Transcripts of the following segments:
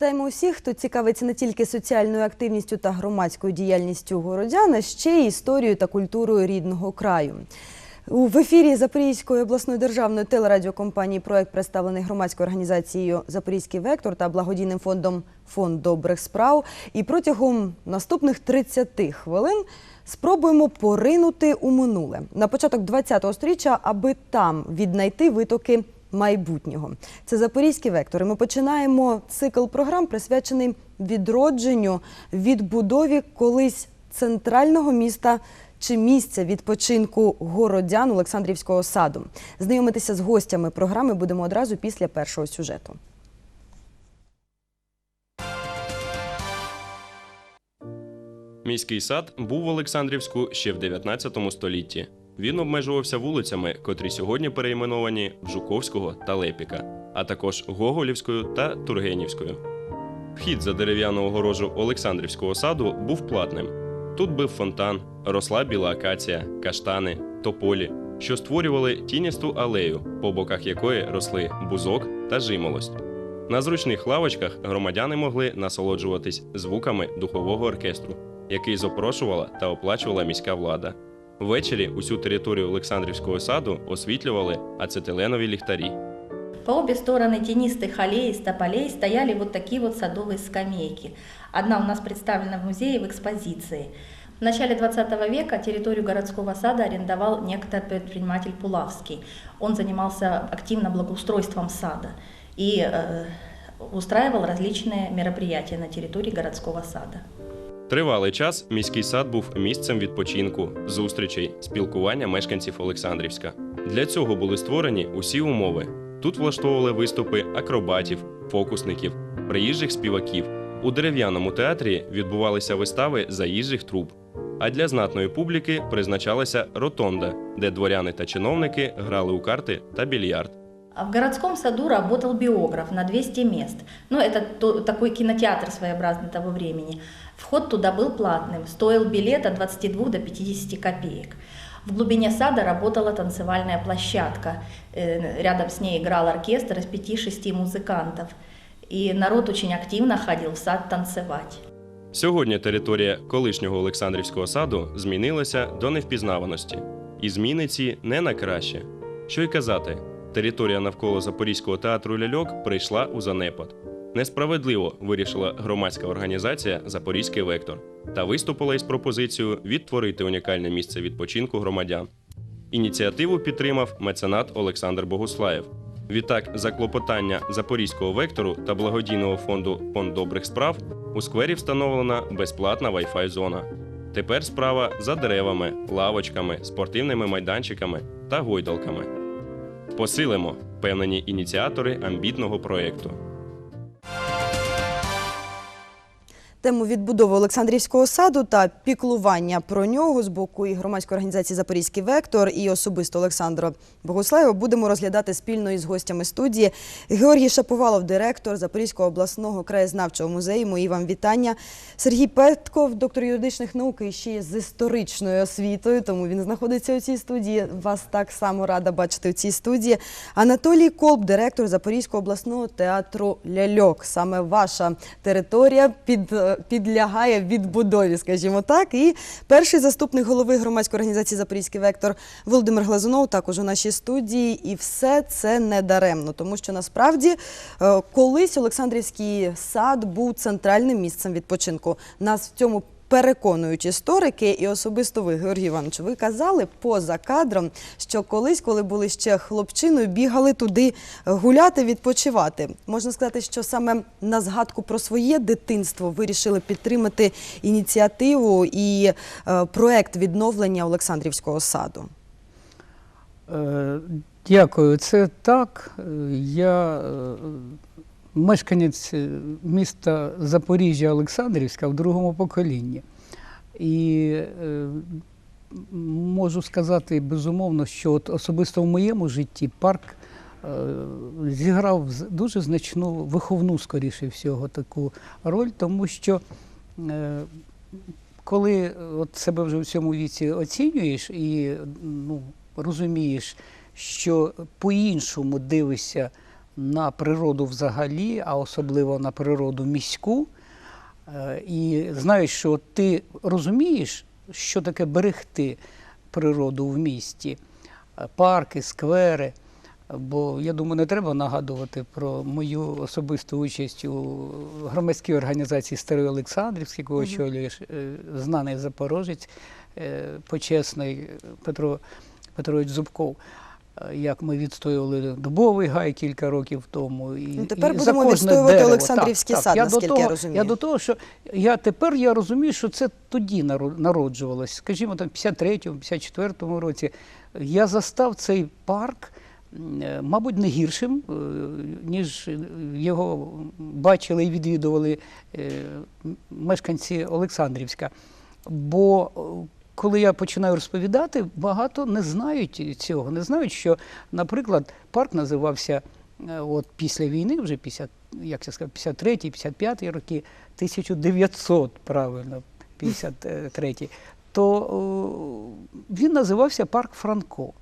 Вітаємо усіх, хто цікавиться не тільки соціальною активністю та громадською діяльністю городян, а ще й історією та культурою рідного краю. В ефірі Запорізької обласної державної телерадіокомпанії проект представлений громадською організацією Запорізький вектор та благодійним фондом Фонд добрих справ. І протягом наступних 30 хвилин спробуємо поринути у минуле на початок 20-го сторіччя, аби там віднайти витоки майбутнього. Це Запорізький вектор. І ми починаємо цикл програм, присвячений відродженню, відбудові колись центрального міста чи місця відпочинку городян Олександрівського саду. Знайомитися з гостями програми будемо одразу після першого сюжету. Міський сад був в Олександрівську ще в 19 столітті. Він обмежувався вулицями, котрі сьогодні перейменовані в Жуковського та Лепіка, а також Гоголівською та Тургенівською. Вхід за дерев'яну огорожу Олександрівського саду був платним. Тут бив фонтан, росла біла акація, каштани, тополі, що створювали тіністу алею, по боках якої росли бузок та жимолость. На зручних лавочках громадяни могли насолоджуватись звуками духового оркестру, який запрошувала та оплачувала міська влада. Ввечері усю територію Олександрівського саду освітлювали ацетиленові ліхтарі. По обе стороны тенистых аллей и тополей стояли вот такие вот садовые скамейки. Одна у нас представлена в музее в экспозиции. В начале 20 века территорию городского сада арендовал некто предприниматель Пулавский. Он занимался активно благоустройством сада и э, устраивал различные мероприятия на территории городского сада. Тривалий час міський сад був місцем відпочинку, зустрічей, спілкування мешканців Олександрівська. Для цього були створені усі умови. Тут влаштовували виступи акробатів, фокусників, приїжджих співаків. У дерев'яному театрі відбувалися вистави заїжджих труп. А для знатної публіки призначалася ротонда, де дворяни та чиновники грали у карти та більярд. А В городском саду работал биограф на 200 мест. Ну, это то- такой кинотеатр своеобразный того времени. Вход туда был платным, стоил билет от 22 до 50 копеек. В глубине сада работала танцевальная площадка. Э, Рядом с ней играл оркестр из 5-6 музыкантов. И народ очень активно ходил в сад танцевать. Сьогодні територія колишнього Олександрівського саду змінилася до невпізнаваності, і зміни ці не на краще. Що й казати, територія навколо Запорізького театру ляльок прийшла у занепад. Несправедливо вирішила громадська організація Запорізький вектор та виступила із пропозицією відтворити унікальне місце відпочинку громадян. Ініціативу підтримав меценат Олександр Богуслаєв. Відтак, за клопотання Запорізького вектору та благодійного фонду Фонд добрих справ у сквері встановлена безплатна Wi-Fi зона. Тепер справа за деревами, лавочками, спортивними майданчиками та гойдалками. Посилимо впевнені ініціатори амбітного проєкту. Тему відбудови Олександрівського саду та піклування про нього з боку і громадської організації Запорізький вектор і особисто Олександра Богуслаєва будемо розглядати спільно із гостями студії. Георгій Шаповалов, директор Запорізького обласного краєзнавчого музею. Мої вам вітання. Сергій Петков, доктор юридичних наук ще з історичною освітою, тому він знаходиться у цій студії. Вас так само рада бачити у цій студії. Анатолій Колб, директор Запорізького обласного театру Ляльок. Саме ваша територія під, е, підлягає відбудові, скажімо так. І перший заступник голови громадської організації Запорізький вектор Володимир Глазунов також у нашій студії. І все це не даремно, тому що насправді е, колись Олександрівський сад був центральним місцем відпочинку. Нас в цьому переконують історики, і особисто ви, Георгій Іванович, ви казали поза кадром, що колись, коли були ще хлопчиною, бігали туди гуляти, відпочивати. Можна сказати, що саме на згадку про своє дитинство вирішили підтримати ініціативу і е, проект відновлення Олександрівського саду. Е, Дякую. Це так. Е, Я мешканець е, міста Запоріжжя Олександрівська в другому поколінні. І е, можу сказати безумовно, що от особисто в моєму житті парк е, зіграв дуже значну виховну, скоріше всього, таку роль, тому що коли от себе вже в цьому віці оцінюєш і ну, розумієш, що по-іншому дивишся на природу взагалі, а особливо на природу міську. Е, І знаєш, що ти розумієш, що таке берегти природу в місті, Е, парки, сквери. Бо я думаю, не треба нагадувати про мою особисту участь у громадській організації Старий Олександрівський, яку очолює е, знаний запорожець почесний Петро Петрович Зубков. Е, Як ми відстоювали дубовий гай кілька років тому, і Ну, тепер і будемо за відстоювати дерево. Олександрівський сад, я наскільки до того, я розумію. Я до того, що я тепер я розумію, що це тоді народжувалось. Скажімо, там в 53-му, 54-му році я застав цей парк, е, мабуть, не гіршим, е, ніж його бачили і відвідували мешканці Олександрівська. Бо коли я починаю розповідати, багато не знають цього. Не знають, що, наприклад, парк називався е, от після війни, вже 50, як це сказав, 53 55 роки, 1900, правильно, 53 то е, він називався Парк Франко.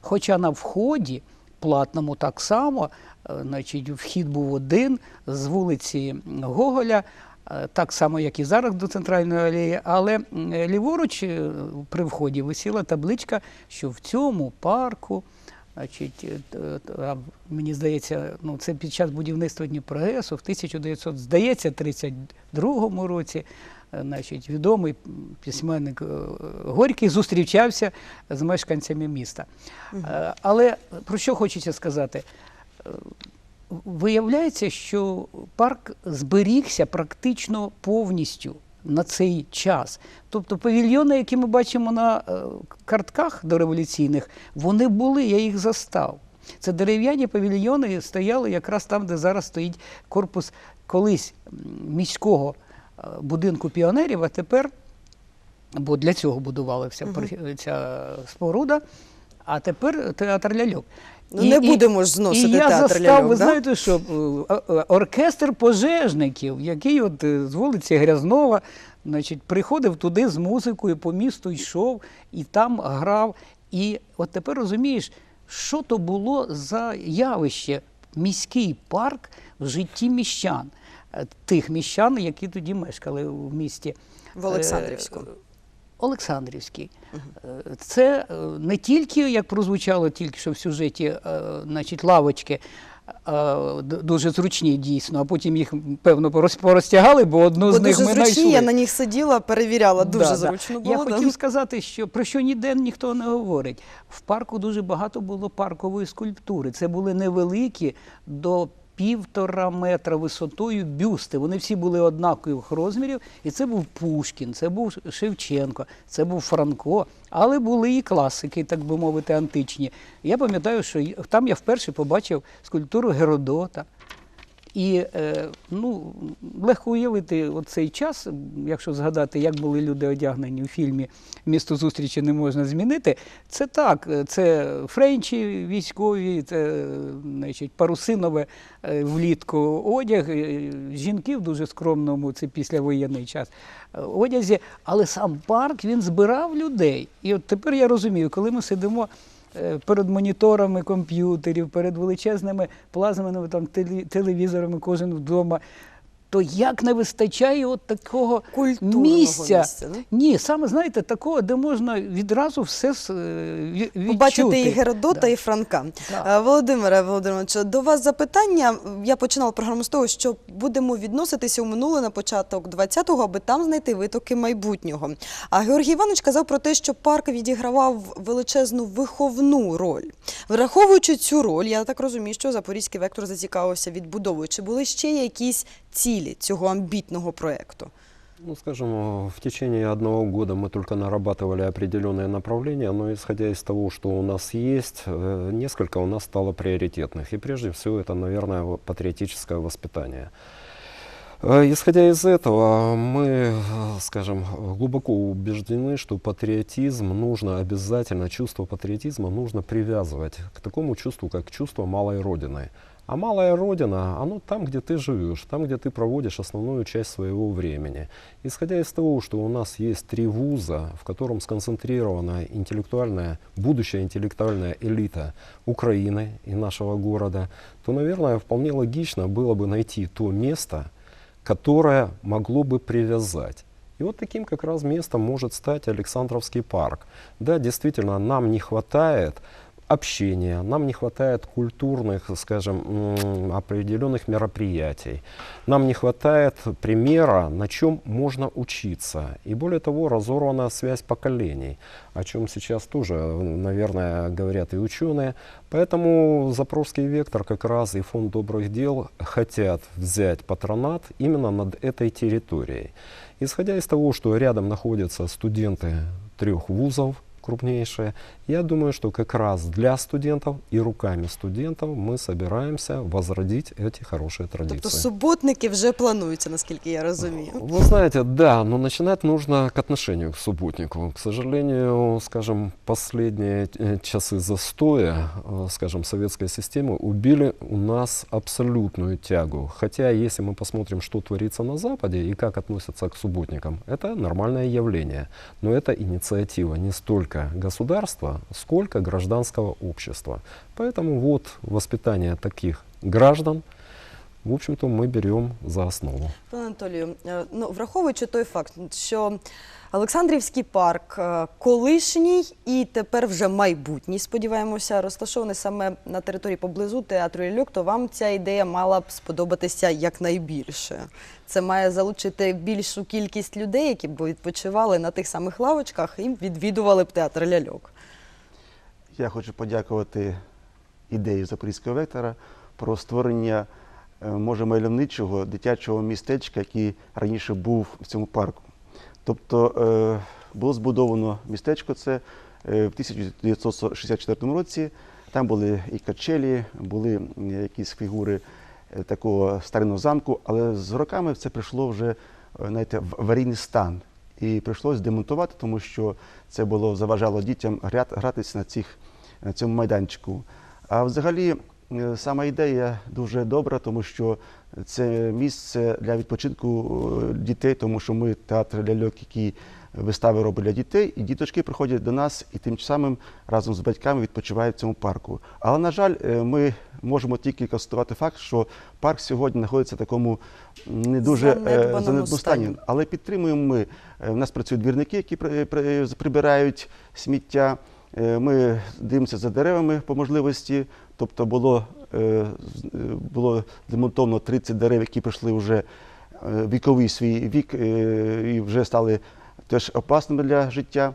Хоча на вході, платному так само, е, значить, вхід був один з вулиці Гоголя, так само, як і зараз до центральної алеї, але ліворуч е, при вході висіла табличка, що в цьому парку. Значить, е, мені здається, ну це під час будівництва Дніпрогесу в 1900, здається, 32 році, е, значить, відомий письменник е, Горький зустрічався з мешканцями міста. Е, Але про що хочеться сказати? Виявляється, що парк зберігся практично повністю на цей час. Тобто павільйони, які ми бачимо на е, картках дореволюційних, вони були, я їх застав. Це дерев'яні павільйони стояли якраз там, де зараз стоїть корпус колись міського е, будинку піонерів, а тепер, бо для цього будувалася ця споруда, а тепер театр ляльок. Ну, не будемо ж зносити і я театр застав, ляльок, ви да? знаєте, що е, е, оркестр пожежників, який от е, з вулиці Грязнова, значить, приходив туди з музикою, по місту йшов і там грав. І от тепер розумієш, що то було за явище міський парк в житті міщан, тих міщан, які тоді мешкали в місті. В Олександрівську. Олександрівський. Е, Це е, не тільки, як прозвучало тільки що в сюжеті, е, значить, лавочки. Дуже зручні дійсно, а потім їх певно порозтягали, бо одну Бо з них дуже ми зручні, знайшли. я на них сиділа, перевіряла, дуже Да, да. зручно було. Я да. хотів сказати, що про що ніде ніхто не говорить. В парку дуже багато було паркової скульптури. Це були невеликі до півтора метра висотою бюсти. Вони всі були однакових розмірів. І це був Пушкін, це був Шевченко, це був Франко, але були і класики, так би мовити, античні. Я пам'ятаю, що там я вперше побачив скульптуру Геродота. І е, ну, легко уявити цей час, якщо згадати, як були люди одягнені у фільмі Місто зустрічі не можна змінити. Це так, це френчі військові, це значить, парусинове е, влітку одяг, е, жінки в дуже скромному, це післявоєнний час одязі, але сам парк він збирав людей. І от тепер я розумію, коли ми сидимо перед моніторами комп'ютерів, перед величезними плазменими там теле- телевізорами, кожен вдома. То як не вистачає от такого Культурного місця? місця, да? Ні, саме знаєте, такого, де можна відразу все е, відчути. Побачити і Геродота, Да. і Франка. Да. Е, Володимире Володимировичу, до вас запитання. Я починала програму з того, що будемо відноситися у минуле на початок 20-го, аби там знайти витоки майбутнього. А Георгій Іванович казав про те, що парк відігравав величезну виховну роль. Враховуючи цю роль, я так розумію, що Запорізький вектор зацікавився відбудовою. Чи були ще якісь цілі цього амбітного проєкту? Ну, скажем, э, в течение одного года мы только нарабатывали определенные направления, но исходя из того, что у нас есть, э, несколько у нас стало приоритетных. И прежде всего это, наверное, вот патриотическое воспитание. Э, Исходя из этого, мы, э, скажем, глубоко убеждены, что патриотизм нужно обязательно, чувство патриотизма нужно привязывать к такому чувству, как чувство малой Родины. А малая Родина, оно там, где ты живешь, там, где ты проводишь основную часть своего времени. Исходя из того, что у нас есть три вуза, в котором сконцентрирована интеллектуальная, будущая интеллектуальная элита Украины и нашего города, то, наверное, вполне логично было бы найти то место, которое могло бы привязать. И вот таким как раз местом может стать Александровский парк. Да, действительно, нам не хватает общения, нам не хватает культурных, скажем, определенных мероприятий. Нам не хватает примера, на чем можно учиться. И более того, разорвана связь поколений, о чем сейчас тоже, наверное, говорят и ученые. Поэтому Запорожский вектор как раз и фонд добрых дел хотят взять патронат именно над этой территорией. Исходя из того, что рядом находятся студенты трех вузов, крупнейшие, я думаю, что как раз для студентов и руками студентов мы собираемся возродить эти хорошие традиции. Тобто суботники вже плануються, наскільки я розумію. Вы знаете, да, но начинать нужно к отношению к субботнику. К сожалению, скажем, последние э, часы застоя, э, скажем, советской системы убили у нас абсолютную тягу. Хотя, если мы посмотрим, что творится на Западе и как относятся к субботникам, это нормальное явление. Но это инициатива не столько государства, сколько гражданского общества. Поэтому вот воспитание таких граждан, в общем-то, мы берем за основу. Пане Анатолію, е, ну враховуючи той факт, що Олександрівський парк е, колишній і тепер вже майбутній, сподіваємося, розташований саме на території поблизу театру Ільок, то вам ця ідея мала б сподобатися якнайбільше. Це має залучити більшу кількість людей, які б відпочивали на тих самих лавочках і відвідували б театр ляльок. Я хочу подякувати ідеї Запорізького вектора про створення, може, мальовничого дитячого містечка, який раніше був в цьому парку. Тобто е, було збудовано містечко це е, в 1964 році. Там були і качелі, були якісь фігури е, такого старинного замку, але з роками це прийшло вже е, знаєте, в аварійний стан. І прийшлось демонтувати, тому що це було заважало дітям гратися на, цих, на цьому майданчику. А взагалі е, сама ідея дуже добра, тому що це місце для відпочинку е, дітей, тому що ми театр ляльок, які вистави робить для дітей, і діточки приходять до нас і тим самим разом з батьками відпочивають в цьому парку. Але, на жаль, е, ми можемо тільки констатувати факт, що парк сьогодні знаходиться в такому не дуже е, Занедбаному стані. Але підтримуємо ми. Е, У нас працюють двірники, які при- при- прибирають сміття. Е, Ми дивимося за деревами по можливості. Тобто було, е, е, було демонтовано 30 дерев, які пройшли вже віковий свій вік і вже стали теж опасними для життя.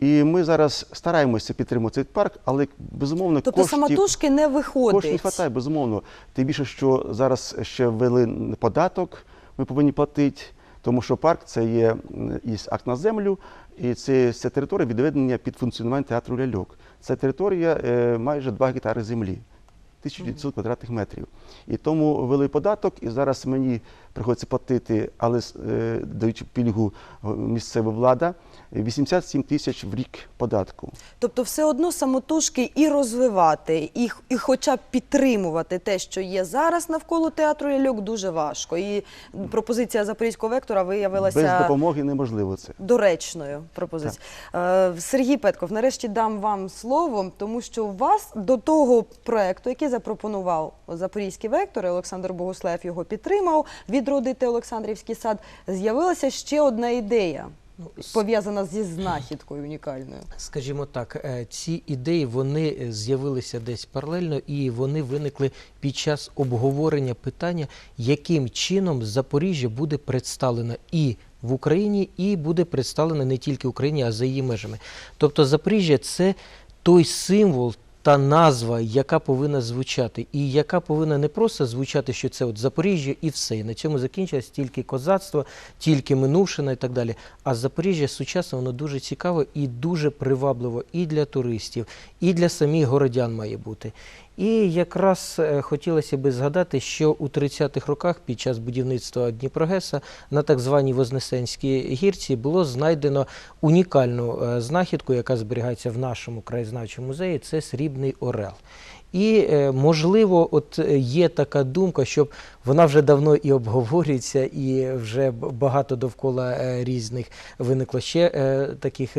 І ми зараз стараємося підтримувати цей парк, але безумовно Тобто коштів, самотужки не виходить. коштів не вистачає, безумовно. Тим більше, що зараз ще ввели податок, ми повинні платити, тому що парк це є є акт на землю, і це, це територія відведення під функціонування театру ляльок. Це територія е, майже 2 гектари землі. 1900 квадратних метрів. І тому ввели податок, і зараз мені приходиться платити, але е, даючи пільгу е, місцева влада, 87 тисяч в рік податку. Тобто, все одно самотужки і розвивати, і, і хоча б підтримувати те, що є зараз навколо театру ляльок, дуже важко. І пропозиція запорізького вектора виявилася Без допомоги неможливо це. доречною пропозицією. Е, Сергій Петков, нарешті дам вам слово, тому що у вас до того проекту, який запропонував Запорізький вектор, Олександр Богуслаєв його підтримав, відродити Олександрівський сад, з'явилася ще одна ідея, Ну, пов'язана зі знахідкою унікальною. Скажімо так, е, ці ідеї вони з'явилися десь паралельно і вони виникли під час обговорення питання, яким чином Запоріжжя буде представлено і в Україні, і буде представлено не тільки в Україні, а за її межами. Тобто Запоріжжя це той символ. Та назва, яка повинна звучати, і яка повинна не просто звучати, що це от Запоріжжя і все. І на цьому закінчилось тільки козацтво, тільки минувшина і так далі. А Запоріжжя сучасне, воно дуже цікаве і дуже привабливо і для туристів, і для самих городян має бути. І якраз е, хотілося би згадати, що у 30-х роках під час будівництва Дніпрогеса на так званій Вознесенській гірці було знайдено унікальну е, знахідку, яка зберігається в нашому краєзнавчому музеї. Це срібний орел. І е, можливо, от є така думка, щоб вона вже давно і обговорюється, і вже багато довкола різних виникло ще таких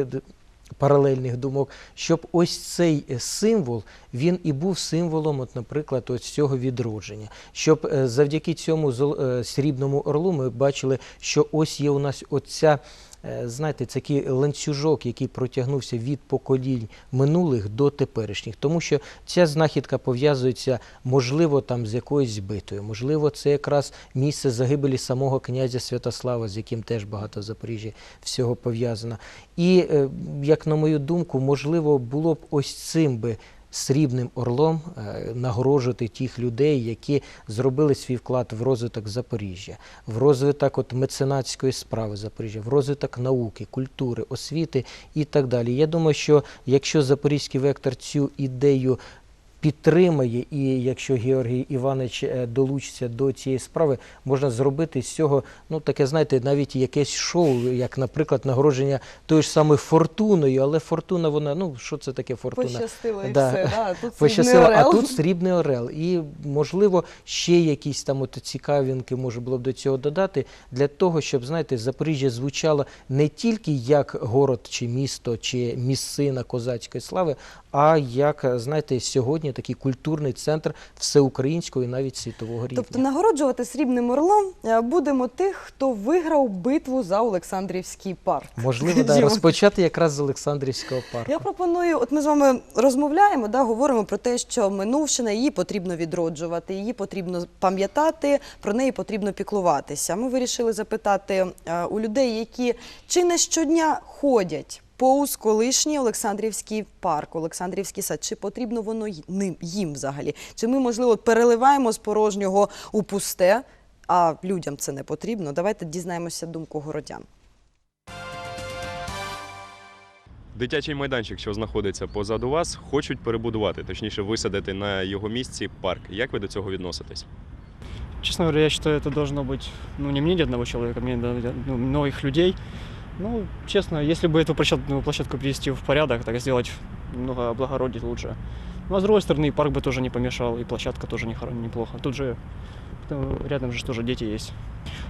паралельних думок, щоб ось цей е, символ він і був символом, от, наприклад, ось цього відродження. Щоб е, завдяки цьому е, срібному орлу ми бачили, що ось є у нас оця. Е, Знаєте, це такий ланцюжок, який протягнувся від поколінь минулих до теперішніх, тому що ця знахідка пов'язується, можливо, там з якоюсь битвою, можливо, це якраз місце загибелі самого князя Святослава, з яким теж багато в Запоріжжі всього пов'язано. І, е, як на мою думку, можливо, було б ось цим би срібним орлом нагорожувати нагороджувати тих людей, які зробили свій вклад в розвиток Запоріжжя, в розвиток от меценатської справи Запоріжжя, в розвиток науки, культури, освіти і так далі. Я думаю, що якщо Запорізький вектор цю ідею підтримає, і якщо Георгій Іванович е, долучиться до цієї справи, можна зробити з цього, ну таке, знаєте, навіть якесь шоу, як, наприклад, нагородження тою ж самою фортуною, але фортуна, вона, ну що це таке фортуна? Пощастило і Да. все. Да? Тут Пощастило, а тут срібний орел. І, можливо, ще якісь там от цікавинки можна було б до цього додати, для того, щоб, знаєте, Запоріжжя звучало не тільки як город чи місто, чи місцина козацької слави, а як, знаєте, сьогодні такий культурний центр всеукраїнського і навіть світового рівня. Тобто нагороджувати срібним орлом е, будемо тих, хто виграв битву за Олександрівський парк. Можливо, да, розпочати якраз з Олександрівського парку. Я пропоную, от ми з вами розмовляємо, да, говоримо про те, що минувшина її потрібно відроджувати, її потрібно пам'ятати, про неї потрібно піклуватися. Ми вирішили запитати е, у людей, які чи не щодня ходять повз колишній Олександрівський парк, Олександрівський сад, чи потрібно воно їм взагалі? Чи ми, можливо, переливаємо з порожнього у пусте, а людям це не потрібно? Давайте дізнаємося думку городян. Дитячий майданчик, що знаходиться позаду вас, хочуть перебудувати, точніше висадити на його місці парк. Як ви до цього відноситесь? Честно говоря, я считаю, это должно быть, ну, не мнение одного человека, мнение ну, многих людей. Ну, честно, если бы эту площадку, площадку привести в порядок, так сделать, немного облагородить лучше. Ну, а с другой стороны, и парк бы тоже не помешал, и площадка тоже не, неплохо. Тут же рядом же тоже дети есть.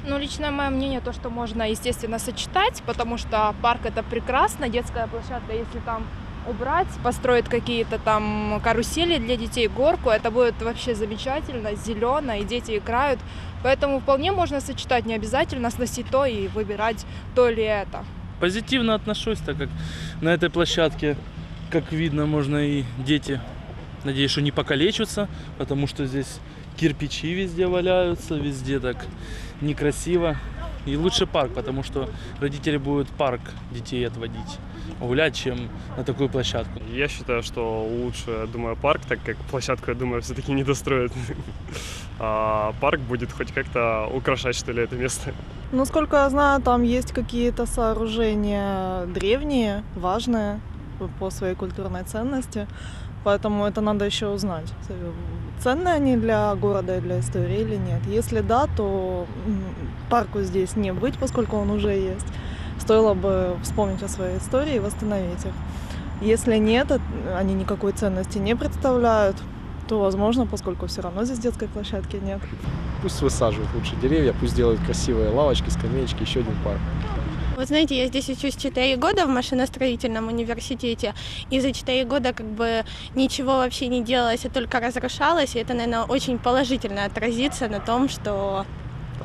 Ну, лично мое мнение, то, что можно, естественно, сочетать, потому что парк это прекрасно, детская площадка, если там убрать, построить какие-то там карусели для детей, горку, это будет вообще замечательно, зелено, и дети играют. Поэтому вполне можно сочетать, не обязательно сносить то и выбирать то или это. позитивно отношусь, так как на этой площадке, как видно, можно и дети, надеюсь, что не покалечатся, потому что здесь кирпичи везде валяются, везде так некрасиво. И лучше парк, потому что родители будут парк детей отводить, гулять, чем на такую площадку. Я считаю, что лучше, думаю, парк, так как площадку, я думаю, все-таки не достроят. А парк будет хоть как-то украшать, что ли, это место. Ну, сколько я знаю, там есть какие-то сооружения древние, важные по своей культурной ценности. Поэтому это надо еще узнать. Ценны они для города и для истории или нет? Если да, то парку здесь не быть, поскольку он уже есть. Стоило бы вспомнить о своей истории и восстановить их. Если нет, они никакой ценности не представляют, то возможно, поскольку все равно здесь детской площадки нет. Пусть высаживают лучше деревья, пусть делают красивые лавочки, скамеечки, еще один парк. Вы знаете, я здесь учусь 4 года в машиностроительном университете, и за 4 года как бы ничего вообще не делалось, а только разрушалось, и это, наверное, очень положительно отразится на том, что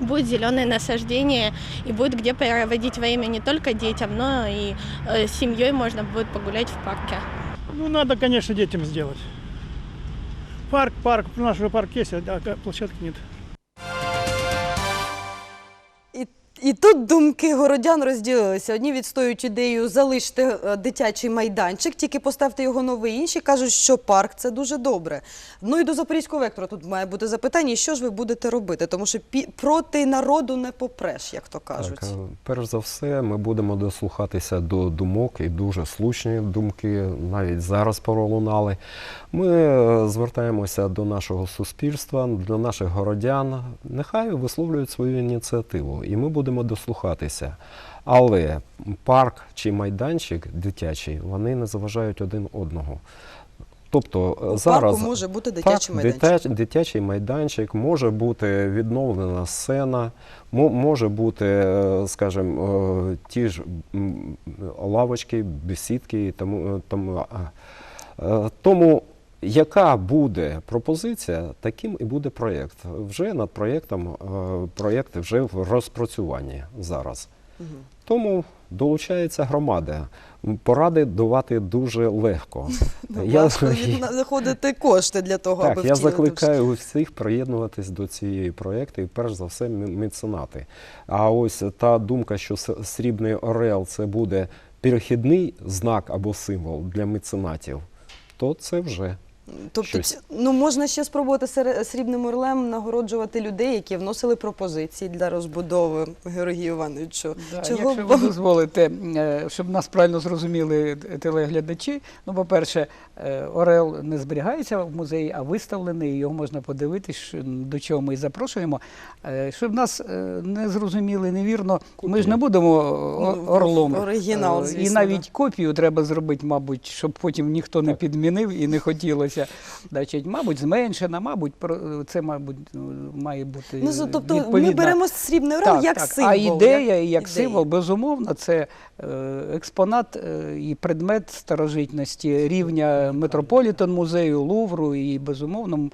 будет зеленое насаждение и будет где проводить время не только детям, но и э, с семьей можно будет погулять в парке. Ну, надо, конечно, детям сделать. Парк, парк, наш же парк есть, а площадки нет. І, тут думки городян розділилися. Одні відстоюють ідею залишити е, дитячий майданчик, тільки поставте його новий. Інші кажуть, що парк це дуже добре. Ну і до запорізького вектора тут має бути запитання, що ж ви будете робити? Тому що проти народу не попреш, як то кажуть. Так, е, перш за все, ми будемо дослухатися до думок і дуже слушні думки навіть зараз пролунали. Ми е, звертаємося до нашого суспільства, до наших городян. Нехай висловлюють свою ініціативу, і ми будемо дослухатися. Але парк чи майданчик дитячий вони не заважають один одного. Тобто У зараз парку може бути дитячий так, майданчик. дитячий майданчик, може бути відновлена сцена, може бути, е, скажімо, е, ті ж лавочки, бесідки тому. е, тому. Тому яка буде пропозиція, таким і буде проєкт. Вже над проєктом е, проєкт вже в розпрацюванні зараз. Тому долучається громада. Поради давати дуже легко. Ну, знаходити кошти для того, аби Так, я закликаю всіх приєднуватись до цієї проєкту і перш за все меценати. А ось та думка, що срібний орел це буде перехідний знак або символ для меценатів, то це вже. Тобто, щось. ну можна ще спробувати срібним орлем нагороджувати людей, які вносили пропозиції для розбудови Георгію Івановичу. Да, Чого якщо б- ви дозволите, е, щоб нас правильно зрозуміли телеглядачі, ну, по-перше, е, Орел не зберігається в музеї, а виставлений, його можна подивитись, до чого ми і запрошуємо. Е, Щоб нас не зрозуміли невірно, ми ж не будемо Ну, орлом. оригінал, Е, І звісно, навіть копію треба зробити, мабуть, щоб потім ніхто не підмінив і не хотілося. Значить, мабуть, зменшена, мабуть, це, мабуть, має бути. Ну, тобто ми беремо срібний орел як символ. А ідея, як, ідея. символ, безумовно, це е, експонат е, і предмет старожитності рівня Метрополітен музею, Лувру. І безумовно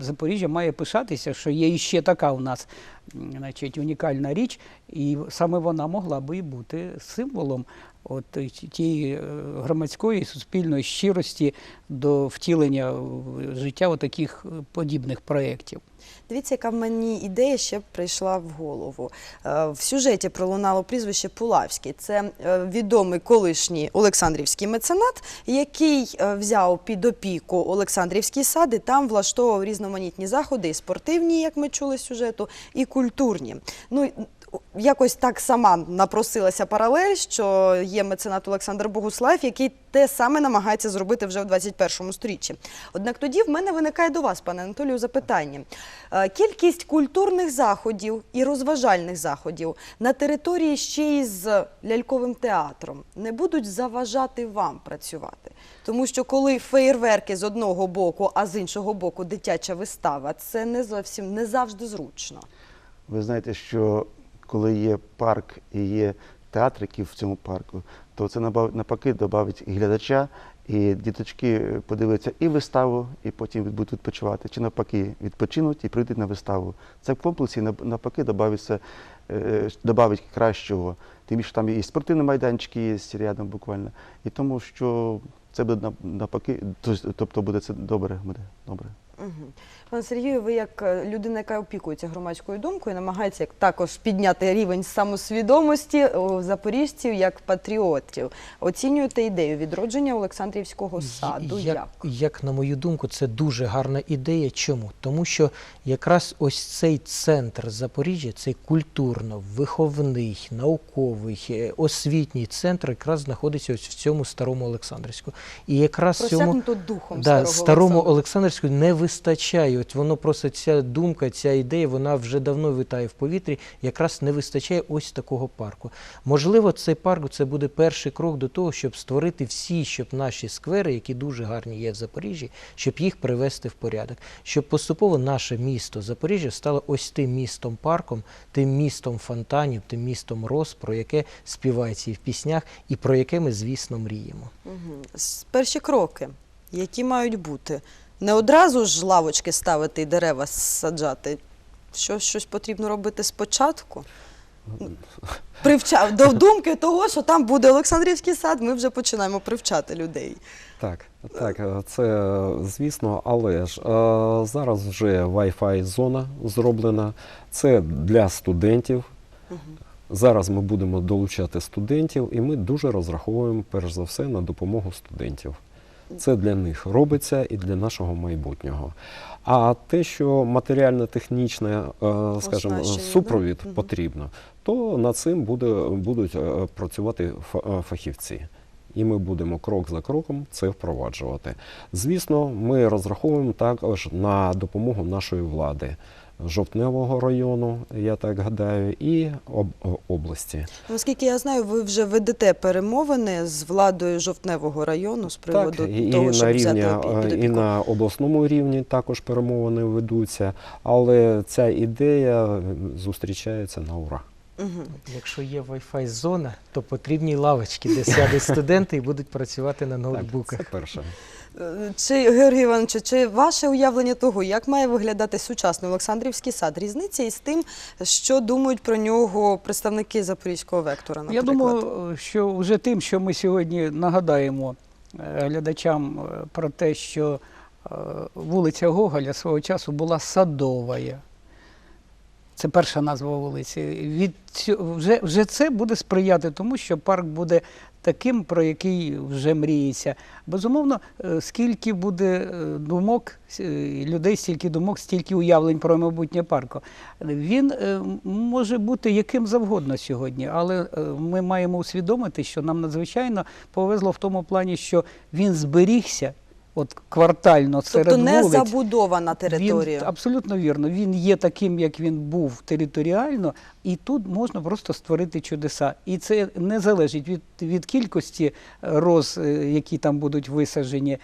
Запоріжжя має пишатися, що є іще така у нас значить, унікальна річ, і саме вона могла би і бути символом. От е, тієї е, громадської суспільної щирості до втілення в життя таких подібних проєктів. Дивіться, яка мені ідея ще прийшла в голову. Е, В сюжеті пролунало прізвище Пулавський. Це е, відомий колишній Олександрівський меценат, який е, взяв під опіку Олександрівський сад і там влаштовував різноманітні заходи, і спортивні, як ми чули з сюжету, і культурні. Ну, Якось так сама напросилася паралель, що є меценат Олександр Богуслав, який те саме намагається зробити вже в 21 сторіччі. Однак тоді в мене виникає до вас, пане Анатолію, запитання. Е, Кількість культурних заходів і розважальних заходів на території ще із ляльковим театром не будуть заважати вам працювати. Тому що коли феєрверки з одного боку, а з іншого боку дитяча вистава, це не зовсім не завжди зручно. Ви знаєте, що коли є парк і є театр, який в цьому парку, то це навпаки додавить і глядача, і діточки подивляться і виставу, і потім будуть відпочивати, чи навпаки відпочинуть і прийдуть на виставу. Це в комплексі нав- навпаки додавить кращого. Тим більше там і спортивні майданчики є рядом буквально. І тому що це буде нав- навпаки, тобто буде це добре, буде добре. Угу. Пане Сергію, ви як е, людина, яка опікується громадською думкою, намагається також підняти рівень самосвідомості запоріжців як патріотів. Оцінюєте ідею відродження Олександрівського саду. як, Як? як на мою думку, це дуже гарна ідея. Чому? Тому що якраз ось цей центр Запоріжжя, цей культурно-виховний, науковий, е, освітній центр якраз знаходиться ось в цьому старому Олександрівську. І якраз цьому духом да, старого старому. Олександрівську не вистачає. От воно просто ця думка, ця ідея, вона вже давно витає в повітрі. Якраз не вистачає ось такого парку. Можливо, цей парк це буде перший крок до того, щоб створити всі, щоб наші сквери, які дуже гарні є в Запоріжжі, щоб їх привести в порядок, щоб поступово наше місто Запоріжжя стало ось тим містом парком, тим містом фонтанів, тим містом роз, про яке співається і в піснях, і про яке ми, звісно, мріємо. Перші кроки, які мають бути. Не одразу ж лавочки ставити і дерева саджати. Що, щось потрібно робити спочатку. Привча... До думки того, що там буде Олександрівський сад, ми вже починаємо привчати людей. Так, так, це звісно, але ж е, зараз вже Wi-Fi зона зроблена. Це для студентів. Зараз ми будемо долучати студентів, і ми дуже розраховуємо перш за все на допомогу студентів. Це для них робиться і для нашого майбутнього. А те, що матеріально-технічне, е, скажімо, Оснащення, да? супровід потрібно, то над цим буде, будуть е, працювати е, фахівці. І ми будемо крок за кроком це впроваджувати. Звісно, ми розраховуємо також на допомогу нашої влади. Жовтневого району, я так гадаю, і об- області. Наскільки я знаю, ви вже ведете перемовини з владою жовтневого району з приводу Так, і, того, і щоб на рівні, взяти і на обласному рівні також перемовини ведуться, але ця ідея зустрічається на ура. Якщо є Wi-Fi зона, то потрібні лавочки, де сядуть студенти і будуть працювати на ноутбуках. Це перше. Чи Георгій Іванович, чи ваше уявлення того, як має виглядати сучасний Олександрівський сад? Різниця із тим, що думають про нього представники запорізького вектора? Я Наприклад? думаю, що вже тим, що ми сьогодні нагадаємо е, глядачам е, про те, що е, вулиця Гоголя свого часу була садовая. Це перша назва вулиці. Від вже, вже це буде сприяти тому, що парк буде таким, про який вже мріється. Безумовно, е, скільки буде е, думок, е, людей, стільки думок, стільки уявлень про майбутнє парку. Він може бути яким завгодно сьогодні, але ми маємо усвідомити, що нам надзвичайно повезло в тому плані, що він зберігся. От квартально серед Тобто не вулиць. забудована територія. Він, абсолютно вірно. Він є таким, як він був територіально, і тут можна просто створити чудеса. І це не залежить від, від кількості роз, е, які там будуть висаджені,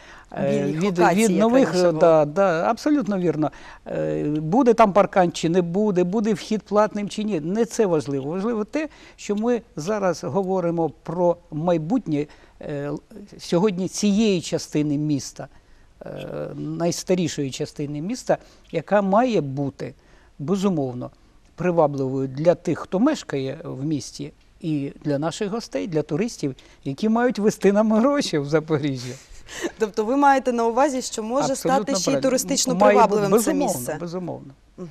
від, від нових, е, да, да, абсолютно вірно. Е, Буде там паркан чи не буде, буде вхід платним чи ні. Не це важливо. Важливо те, що ми зараз говоримо про майбутнє е, сьогодні цієї частини міста е, найстарішої частини міста, яка має бути безумовно привабливою для тих, хто мешкає в місті, і для наших гостей, для туристів, які мають вести нам гроші в Запоріжжя. Тобто ви маєте на увазі, що може Абсолютно стати ще й правильно. туристично Має бути- привабливим це безумовно, місце. Безумовно. Мгм.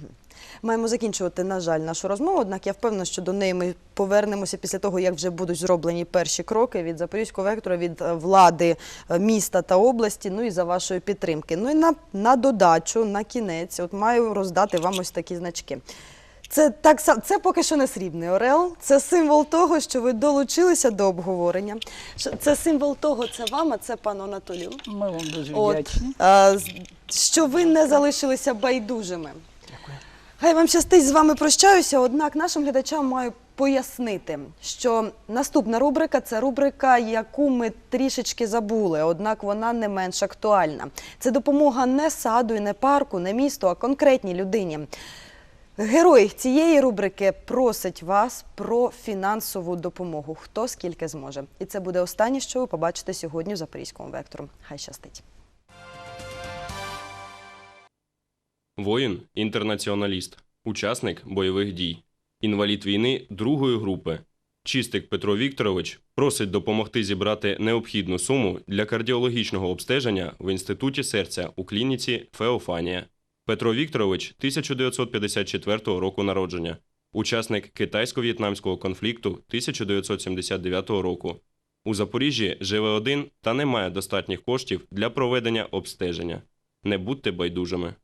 Маємо закінчувати, на жаль, нашу розмову, однак я впевнена, що до неї ми повернемося після того, як вже будуть зроблені перші кроки від Запорізького вектора, від е, влади е, міста та області, ну і за вашої підтримки. Ну і на, на додачу, на кінець, от маю роздати вам ось такі значки. Це так са- це поки що не срібний орел. Це символ того, що ви долучилися до обговорення. Це символ того, це вам, а це пану Анатолію. Ми вам дуже вдячні. що ви не залишилися байдужими. Хай вам щастить з вами прощаюся, однак нашим глядачам маю пояснити, що наступна рубрика це рубрика, яку ми трішечки забули, однак вона не менш актуальна. Це допомога не саду і не парку, не місту, а конкретній людині. Герой цієї рубрики просить вас про фінансову допомогу. Хто скільки зможе. І це буде останнє, що ви побачите сьогодні в Запорізькому вектору. Хай щастить. Воїн інтернаціоналіст, учасник бойових дій, інвалід війни другої групи. Чистик Петро Вікторович просить допомогти зібрати необхідну суму для кардіологічного обстеження в інституті серця у клініці Феофанія. Петро Вікторович 1954 року народження, учасник китайсько-в'єтнамського конфлікту 1979 року. У Запоріжжі живе один та не має достатніх коштів для проведення обстеження. Не будьте байдужими.